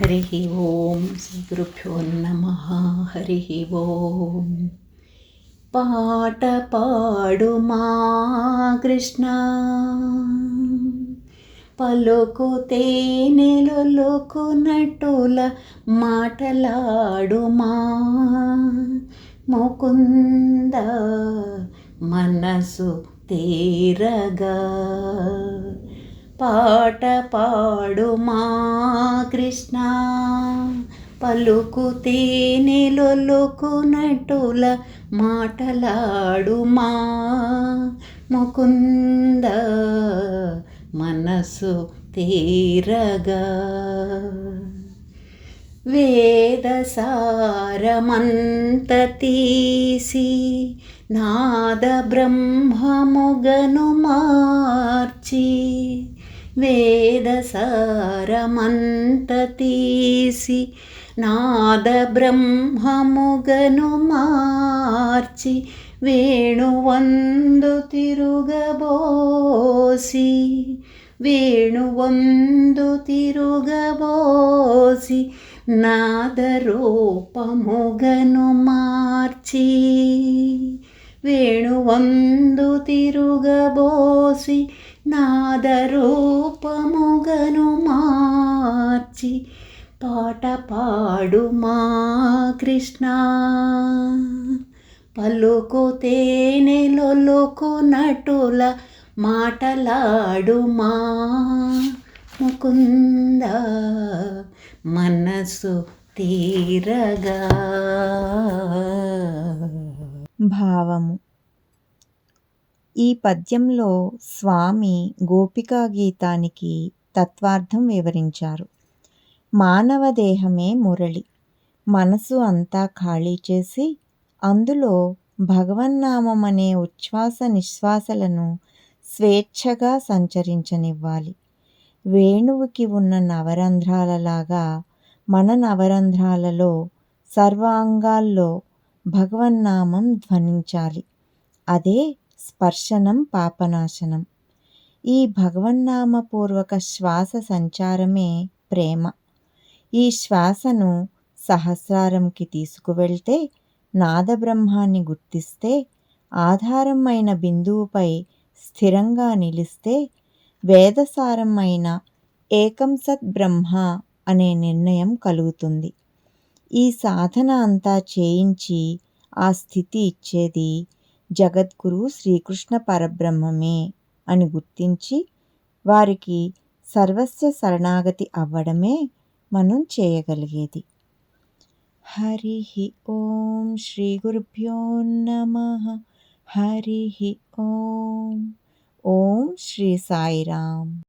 హరి ఓం శ్రీ గురుభ్యో నమ హరి ఓం పాట పాడు మా కృష్ణ పలుకు తేనెలొలుకు నటుల మాటలాడు మా ముకుంద మనసు తీరగా. పాట పాడు మా కృష్ణ. పలుకు తేనెలొలుకు నటుల మాటలాడు మా ముకుంద మనసు తీరగా. వేదసారమంత తీసి నాద బ్రహ్మముగను మార్చి వేదసారమంత తీసి నాద బ్రహ్మముగను మార్చి వేణువందు తిరుగబోసి వేణువందు తిరుగబోసి నాదరూపముగను మార్చి వేణువందు తిరుగబోసి నాదరూపముగను మార్చి పాట పాడు మా కృష్ణ. పలుకు తేనెలొలుకు నటుల మాటలాడు మా ముకుంద. మనసు తీరగా. భావము. ఈ పద్యంలో స్వామి గోపికా గీతానికి తత్వార్థం వివరించారు. మానవ దేహమే మురళి. మనసు అంతా ఖాళీ చేసి అందులో భగవన్నామం అనే ఉచ్ఛ్వాస నిశ్వాసలను స్వేచ్ఛగా సంచరించనివ్వాలి. వేణువుకి ఉన్న నవరంధ్రాలలాగా మన నవరంధ్రాలలో సర్వాంగాల్లో భగవన్నామం ధ్వనించాలి. అదే స్పర్శనం పాపనాశనం. ఈ భగవన్నామపూర్వక శ్వాస సంచారమే ప్రేమ. ఈ శ్వాసను సహస్రారంకి తీసుకువెళ్తే నాదబ్రహ్మాన్ని గుర్తిస్తే ఆధారం అయిన బిందువుపై స్థిరంగా నిలిస్తే వేదసారం అయిన ఏకం సత్ బ్రహ్మ అనే నిర్ణయం కలుగుతుంది. ఈ సాధన అంతా చేయించి ఆ స్థితి ఇచ్చేది జగద్గురు శ్రీకృష్ణ పరబ్రహ్మమే అని గుర్తించి వారికి సర్వస్వ శరణాగతి అవ్వడమే మనం చేయగలిగేది. హరి ఓం శ్రీ గురుభ్యో నమ. హరి ఓం. ఓం శ్రీ సాయిరామ్.